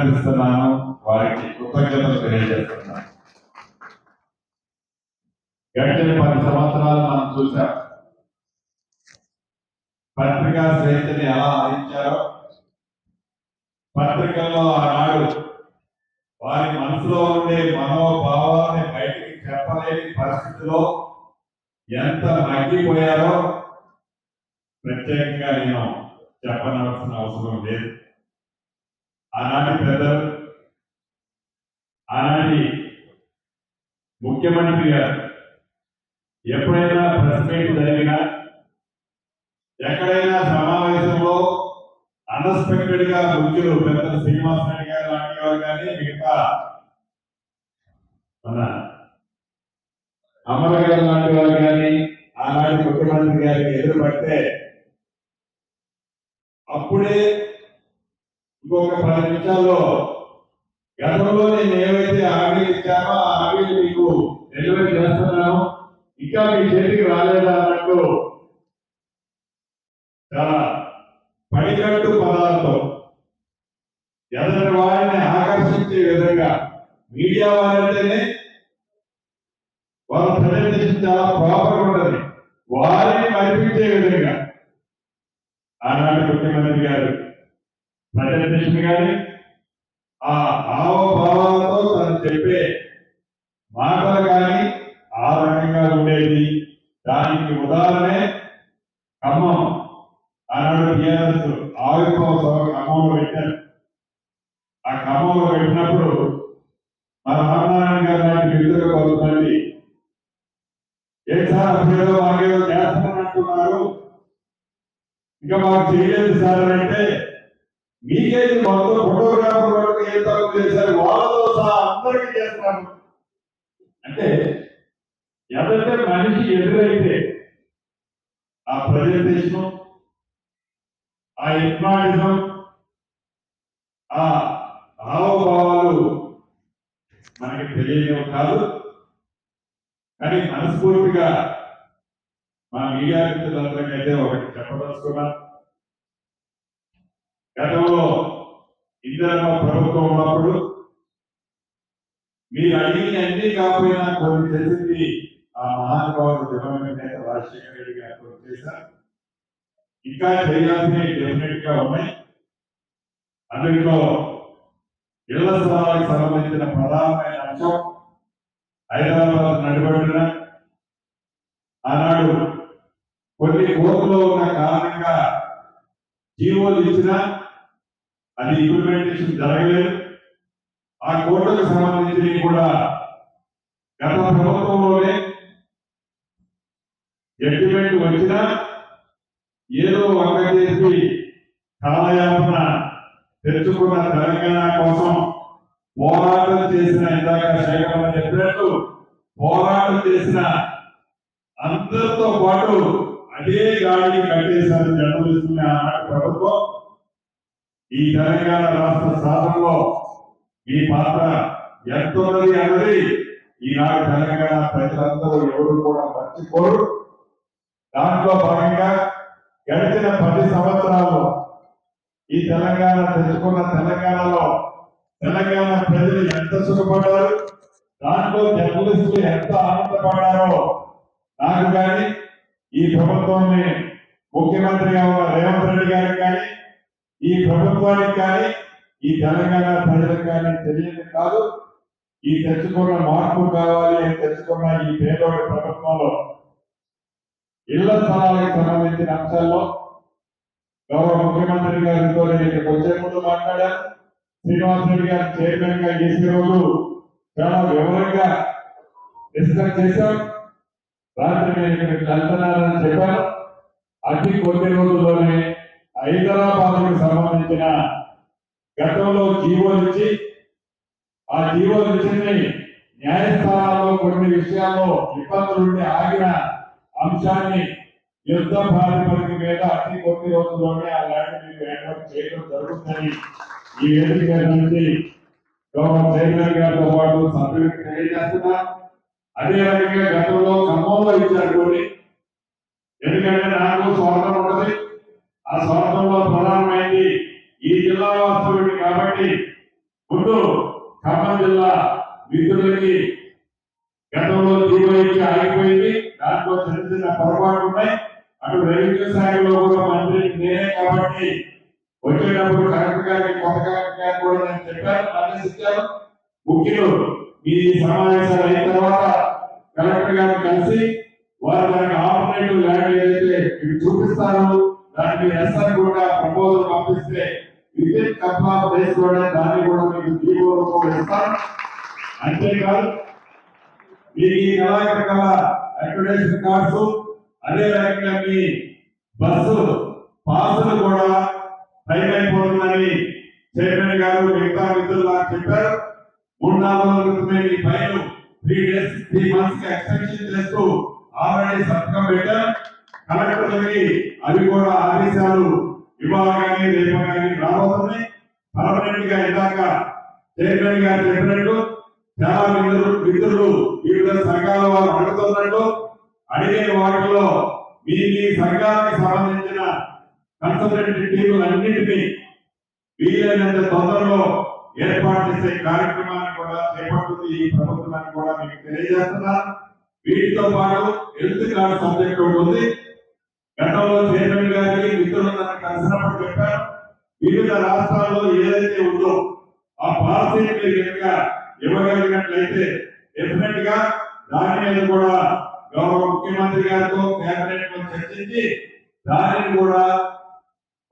అభినందిస్తున్నాను వారికి కృతజ్ఞతలు తెలియజేస్తున్నాను. గడిచిన పది సంవత్సరాలు మనం చూసాం పత్రికా స్వేచ్ఛని ఎలా ఆదించారో పత్రికల్లో ఆనాడు వారి మనసులో ఉండే మనోభావాన్ని బయటికి చెప్పలేని పరిస్థితిలో ఎంత మగ్గిపోయారో ప్రత్యేకంగా నేను చెప్పనవలసిన అవసరం లేదు. ఆనాటి పెద్దలు ఆనాటి ముఖ్యమంత్రి గారు ఎప్పుడైనా ప్రెస్ మీట్ జరిగినా ఎక్కడైనా సమావేశంలో అన్ఎక్స్పెక్టెడ్గా ముఖ్యులు పెద్ద శ్రీనివాస రెడ్డి గారు లాంటి వారు కానీ మిగతా మన అమర గారు లాంటి వారు కానీ ఆనాటి ముఖ్యమంత్రి గారికి ఎదురుపడితే అప్పుడే ఇంకొక పది నిమిషాల్లో గతంలో నేను ఏవైతే హామీలు ఇచ్చామో ఆ హామీలు మీకు డెలివరీ చేస్తున్నాను. ఇంకా మీ చేతికి రాలేదా అన్నట్టు చాలా పడికట్టు పదాలతో ఎదటి వారిని ఆకర్షించే విధంగా మీడియా వారంటేనే వారు ప్రజెంటేషన్ చాలా ప్రాపర్ ఉంటుంది. వారిని మరిపించే విధంగా. ఆనాడు ముఖ్యమంత్రి గారు ప్రజెంటేషన్ కానీ ఆ హావభావాలతో తను చెప్పే మాటలు కానీ ఆ రకంగా ఉండేది. దానికి ఉదాహరణే ఖమ్మం. ఆనాడు టీఆర్ఎస్ ఆవిర్భావ సభ ఖమ్మంలో పెట్టారు. ఆ ఖమ్మంలో పెట్టినప్పుడు మన రామనారాయణ గారు లాంటి విడుదల కొంతమంది ఏం సార్ అప్పుడేదో మాకేదో చేస్తానంటున్నారు ఇంకా మాకు చేయలేదు సార్ అంటే మీకేది మొత్తం ఫోటోగ్రాఫర్ వరకు ఏం తక్కువ చేశారు? వాళ్ళతో సహా అందరికీ చేస్తాను అంటే ఎవరైతే మనిషి ఎదురైతే ఆ ప్రజెంటేషన్ ఆ ఇన్ఫానిజం ఆ హావభావాలు మనకి తెలియనివి కాదు. కానీ మనస్ఫూర్తిగా మా మీడియా మిత్రులందరికీ అయితే ఒకటి చెప్పదలుచుకున్నాను. గతంలో ఇందిరమ్మ ప్రభుత్వం ఉన్నప్పుడు మీరు అడిగిన అన్ని కాకపోయినా కొన్ని చేసింది ఆ మహానుభావుడు దివంగత నేత రాజశేఖర రెడ్డి గారు కొన్ని చేశారు. ఇంకా చేయాల్సినవి డెఫినెట్గా ఉన్నాయి. అందులో ఇళ్ళ స్థలాలకు సంబంధించిన ప్రధానమైన అంశం హైదరాబాద్ నడిబడిన ఆనాడు కొన్ని కోర్టులో ఉన్న కారణంగా జీవోలు ఇచ్చినా అది ఇంప్లిమెంటేషన్ జరగలేదు. ఆ కోర్టుకు సంబంధించి కూడా గత ప్రభుత్వంలోనే జడ్జిమెంట్ వచ్చినా ఏదో వంక చేసి కాలయాపన తెచ్చుకున్న తెలంగాణ కోసం పోరాటం చేసిన ఇందాక శేఖరణ చెప్పినట్టు పోరాటం చేసిన అందరితో పాటు అదే గాడిని కట్టేశారు జర్నలిస్టుని ఆనాటి ప్రభుత్వం. ఈ తెలంగాణ రాష్ట్ర సాధనలో మీ పాత్ర ఎంతున్నది అన్నది ఈనాడు తెలంగాణ ప్రజలందరూ ఎవరు కూడా మర్చిపోరు. దాంట్లో భాగంగా గడిచిన పది సంవత్సరాలు ఈ తెలంగాణ తెచ్చుకున్న తెలంగాణలో తెలంగాణ ప్రజలు ఎంత సుఖపడ్డారు దాంట్లో జర్నలిస్టులు ఎంత ఆనందపడ్డారో నాకు కానీ ఈ ప్రభుత్వాన్ని ముఖ్యమంత్రిగా ఉన్న రేవంత్ రెడ్డి గారికి ఈ ప్రభుత్వానికి కానీ ఈ తెలంగాణ ప్రజలకు కానీ తెలియదు కాదు ఈ తెచ్చుకున్న మార్పు కావాలి అని తెచ్చుకున్న ఈ పేదోడి ప్రభుత్వంలో ఇళ్ళ స్థలాలకు సంబంధించిన అంశాల్లో గౌరవ ముఖ్యమంత్రి గారితో నేను ఇక్కడికి వచ్చే ముందు మాట్లాడాను. శ్రీనివాసరెడ్డి గారు చైర్మన్గా చేసే రోజు చాలా వివరంగా డిస్కస్ చేశాం. రాత్రి నేను ఇక్కడికి వెళ్తున్నానని చెప్పాను. అతి కొద్ది రోజుల్లోనే హైదరాబాద్కు సంబంధించిన గతంలో జీవో ఇచ్చి ఆ జీవో ఇచ్చింది న్యాయస్థానాల్లో కొన్ని విషయాల్లో ఇబ్బందులుండి ఆగిన అంశాన్ని యుద్ధ ప్రాతిపదిక మీద అతి కొద్ది రోజుల్లోనే ఆ ల్యాండ్ మీకు హ్యాండ్ చేయడం జరుగుతుందని ఈ వేదిక నుంచి గౌరవ చైర్మన్ గారితో పాటు సభ్యులకు తెలియజేస్తున్నా. అదేవిధంగా గతంలో ఖమ్మంలో ఇచ్చారు ఎందుకంటే నాకు స్వార్థం ఉన్నది ఆ స్వార్థంలో ప్రధానమైంది ఈ జిల్లా వాస్తవుడి కాబట్టి ముందు ఖమ్మం జిల్లా మిత్రులకి గతంలో జీవో ఆగిపోయింది. దాంట్లో చిన్న చిన్న పొరపాటు ఉన్నాయి. అటు రెవెన్యూ శాఖలో కూడా మంత్రి నేనే కాబట్టి వచ్చేటప్పుడు కలెక్టర్ గారికి కొత్త కలెక్టర్ గారు కూడా నేను చెప్పాను ఆదేశించాను. ముఖ్యులు ఈ సమావేశాలు అయిన తర్వాత కలెక్టర్ గారిని కలిసి వారు దానికి ఆపరేటివ్ ల్యాండ్ ఏదైతే చూపిస్తారు దానికి ఎస్ఆర్ కూడా ప్రపోజల్ పంపిస్తే విద్యుత్ కప్లా ప్లేస్ కూడా దాన్ని కూడా మీకు జీవో కూడా ఇస్తాను అంతేకాదు మీకు ఈ నెలాఖరు కల అక్రిడేషన్ కార్డ్స్ అదే రకంగా మీ బస్సు పాసులు కూడా టైం అయిపోతుందని చైర్మన్ గారు మిగతా మిత్రులు నాకు చెప్పారు మూడు నాలుగు రోజుల క్రితమే మీ ఫైల్ త్రీ డేస్ త్రీ మంత్స్కి ఎక్స్టెన్షన్ చేస్తూ ఆల్రెడీ సంతకం పెట్టారు కలెక్టర్లకి అవి కూడా ఆదేశాలు ఇవాళ కానీ రేపు కానీ రాబోతున్నాయి. పర్మనెంట్గా ఇందాక చైర్మన్ గారు చెప్పినట్టు చాలా మిత్రులు మిత్రులు వివిధ సంఘాల వారు అడుగుతున్నట్టు అడిగిన వాటిలో మీ మీ సంఘానికి సంబంధించిన కన్సల్టెంట్ టీములన్నింటినీ వీలైనంత తొందరలో ఏర్పాటు చేసే కార్యక్రమాన్ని కూడా చేపడుతుంది ఈ ప్రభుత్వాన్ని కూడా మీకు తెలియజేస్తున్నా. వీటితో పాటు హెల్త్ కార్డు సబ్జెక్ట్ ఉంది. గతంలో చైర్మన్ గారికి మిత్రులు నన్ను కలిసినప్పుడు చెప్పారు వివిధ రాష్ట్రాల్లో ఏదైతే ఉందో ఆ పాలసీ మీరు కనుక ఇవ్వగలిగినట్లయితే డెఫినెట్గా దాని మీద కూడా గౌరవ ముఖ్యమంత్రి గారితో కేబినెట్లో చర్చించి దానిని కూడా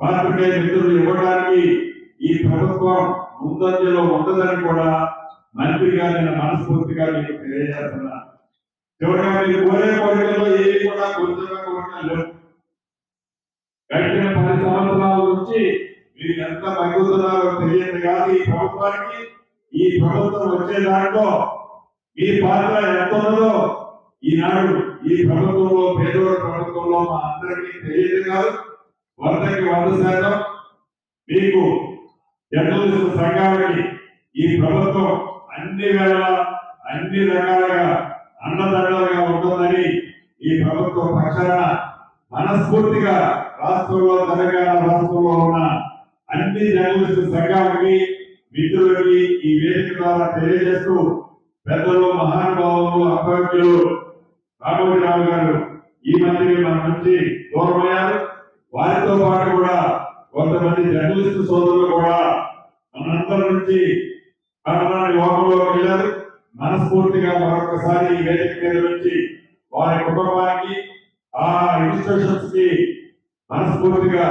పాత్రికేయ మిత్రులు ఇవ్వడానికి ఈ ప్రభుత్వం ముందంజలో ఉండదని కూడా మంత్రి గారిని మనస్ఫూర్తిగా మీకు తెలియజేస్తున్నా. చివరిగా మీరు కోరే కోరికల్లో ఏవి కూడా గుర్తుగా కోరికలు లేవు. గడిచిన పది సంవత్సరాల నుంచి మీరు ఎంత మగ్గుతున్నారో తెలియదు కాదు ఈ ప్రభుత్వానికి ఈ ప్రభుత్వం వచ్చే దాంట్లో మీ పాత్ర ఎంత ఉన్నదో ఈనాడు ఈ ప్రభుత్వంలో పేదోడ ప్రభుత్వంలో మా అందరికీ తెలియదు కాదు. వందకి వంద శాతం మీకు జర్నలిస్ట్ సంఘానికి ఈ ప్రభుత్వం అన్ని వేళ అన్ని రకాలుగా అండదండలుగా ఉంటుందని ఈ ప్రభుత్వ పక్షాన మనస్ఫూర్తిగా రాష్ట్రంలో తెలంగాణ రాష్ట్రంలో ఉన్న అన్ని జర్నలిస్టు సంఘాలకి మిత్రులకి ఈ వేదిక ద్వారా తెలియజేస్తూ పెద్దలు మహానుభావులు అభ్యర్థులు రాఘవరావు గారు ఈ మధ్య మన నుంచి దూరమయ్యారు. వారితో పాటు కూడా కొంతమంది జర్నలిస్టు సోదరులు కూడా మనందరి నుంచి కరోనా లోకంలో వెళ్ళారు. మనస్ఫూర్తిగా మరొకసారి ఈ వేదిక మీద నుంచి వారి కుటుంబానికి ఆ ఇన్స్టిట్యూషన్స్కి మనస్ఫూర్తిగా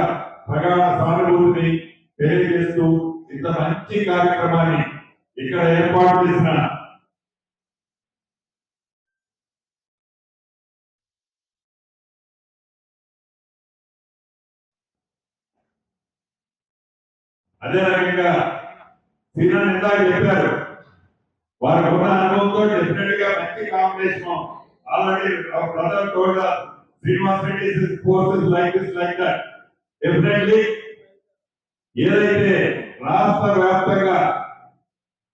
ప్రగాఢ సానుభూతిని తెలియజేస్తూ ఇంత మంచి కార్యక్రమాన్ని ఇక్కడ ఏర్పాటు చేసిన అదే రకంగా శ్రీనాథ్ ఇందాక చెప్పారు. వారికి ఉన్న అనుభవంతో డెఫినెట్గా మంచి combination already brother told Srinivas Reddy courses like this like that definitely ఏదైతే రాష్ట్ర వ్యాప్తంగా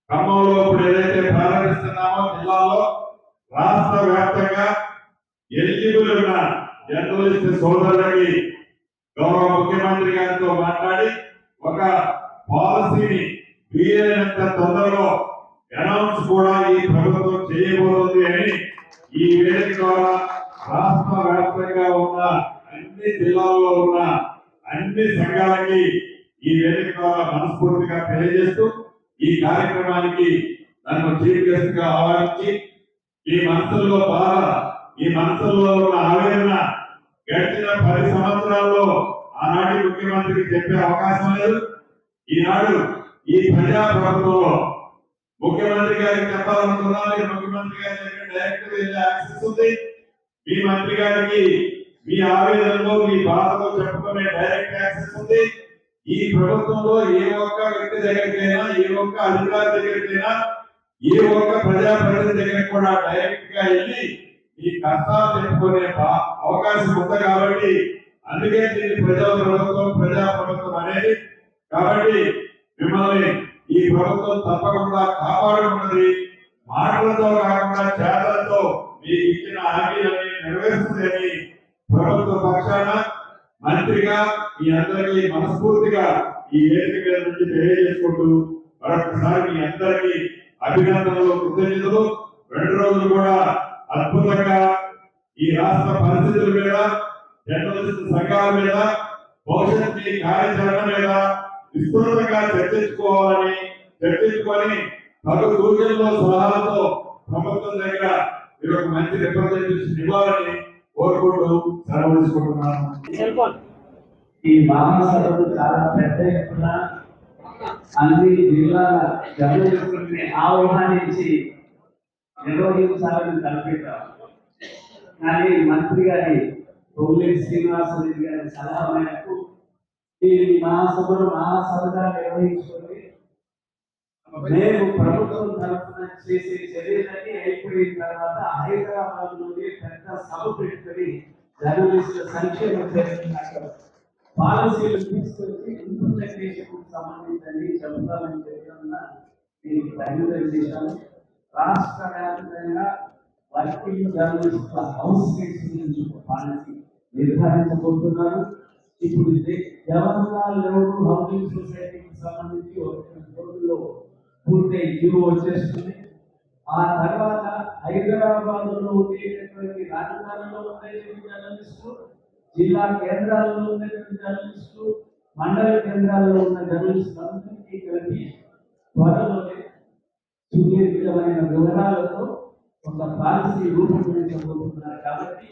ఖమ్మంలో ఇప్పుడు ఏదైతే ప్రారంభిస్తున్నామో జిల్లాలో రాష్ట్ర వ్యాప్తంగా ఎలిజిబుల్ ఉన్న జర్నలిస్ట్ సోదరులకి గౌరవ ముఖ్యమంత్రి గారితో మాట్లాడి ఒక పాలసీని వీలైనంత తొందరలో అనౌన్స్ కూడా ఈ ప్రభుత్వం చేయబోతుంది అని ఈ వేదిక ద్వారా రాష్ట్ర వ్యాప్తంగా ఉన్న అన్ని జిల్లాల్లో ఉన్న అన్ని సంఘాలకి ఈ వేదిక ద్వారా మనస్ఫూర్తిగా తెలియజేస్తూ ఈ కార్యక్రమానికి నన్ను చీఫ్ గెస్ట్గా ఆహ్వానించి ఈ మనసుల్లో బాధ ఈ మనసుల్లో ఉన్న ఆవేదన గడిచిన పది సంవత్సరాల్లో ఆనాటి ముఖ్యమంత్రికి చెప్పే అవకాశం లేదు. ఈనాడు ఈ ప్రజా ప్రభుత్వంలో ముఖ్యమంత్రి గారికి చెప్పాలనుకున్నా ముఖ్యమంత్రి గారి దగ్గర డైరెక్ట్ వెళ్ళే యాక్సెస్ ఉంది. మీ మంత్రి గారికి మీ ఆవేదనలో మీ బాధలో చెప్పుకునే డైరెక్ట్ యాక్సెస్ ఉంది. ఈ ప్రభుత్వంలో ఏ ఒక్క వ్యక్తి దగ్గరికైనా ఏ ఒక్క అధికారి దగ్గరికైనా ఏ ఒక్క ప్రజాప్రతినిధి దగ్గరికి కూడా డైరెక్ట్గా వెళ్ళి ఈ కష్టాలు చెప్పుకునే బా- అవకాశం ఉంది కాబట్టి అందుకే దీన్ని ప్రజా ప్రభుత్వం ప్రజా ప్రభుత్వం అనేది. కాబట్టి మిమ్మల్ని ఈ ప్రభుత్వం తప్పకుండా కాపాడుకున్నది మాటలతో కాకుండా చేత మీ అందరికీ మనస్ఫూర్తిగా ఈ వేదిక నుంచి తెలియజేసుకుంటూ మరొకసారి మీ అందరికీ అభినందనలు కృతజ్ఞతలు. రెండు రోజులు కూడా అద్భుతంగా ఈ రాష్ట్ర పరిస్థితుల మీద జర్నలిస్ట్ సంఘాల మీద భవిష్యత్ కార్యాచరణ మీద విస్తృతంగా చర్చించుకోవాలని చర్చించుకొని పలు సూచనలు సలహాలతో ప్రభుత్వం దగ్గర మీరు ఒక మంచి రిప్రజెంటేషన్ ఇవ్వాలని కోరుకుంటూ సెలవు తీసుకుంటున్నాను. ఈ మహాసభలు చాలా పెద్ద ఎత్తున అన్ని జిల్లాల జర్నలిస్టుల్ని ఆహ్వానించి నిర్వహించాలని తలపెట్టాం కానీ మంత్రి గారి తొమ్మిది శ్రీనివాసరెడ్డి గారి సలహా మేరకు ఈ మహాసభను మహాసభగా నిర్వహించుకొని మేము ప్రభుత్వం తరఫున చేసే చర్యలన్నీ అయిపోయిన తర్వాత హైదరాబాద్ నుండి పెద్ద సభ పెట్టుకొని జర్నలిస్టుల సంక్షేమ చర్యలు పాలసీలు తీసుకొచ్చి ఇంప్లిమెంటేషన్ సంబంధించి చెబుతామని చెప్పిన దీనికి తగిన చేశాను. రాష్ట్ర వ్యాప్తంగా వర్కింగ్ జర్నలిస్టుల హౌస్ రేట్స్ గురించి పాలసీ నిర్ధారించబోతున్నారు. ఇప్పుడు ఇది జవహర్లాల్ నెహ్రూ హౌసింగ్ సొసైటీకి సంబంధించి రోజుల్లో పూర్తి జీవో వచ్చేస్తుంది. ఆ తర్వాత హైదరాబాద్లో ఉండేటటువంటి రాజధానిలో ఉండేటువంటి జర్నలిస్టు జిల్లా కేంద్రాల్లో ఉన్న జర్నలిస్టు మండల కేంద్రాల్లో ఉన్న జర్నలిస్టు అందరికీ కలిపి త్వరలోనే సుదీర్ఘమైన వివరాలతో ఒక పాలసీ రూపొందించబోతున్నారు. కాబట్టి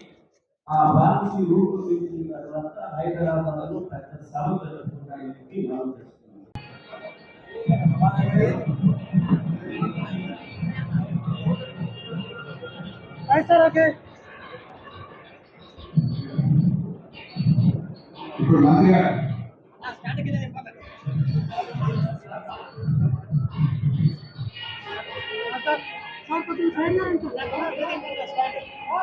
ఆ పాలసీ రూపొందించిన తర్వాత హైదరాబాద్లో పెద్ద సభ జరుగుతున్నాయని మనం చేస్తున్నాం ఇప్పుడు మంత్రి గారు స్టాండ్ తీసుకున్నా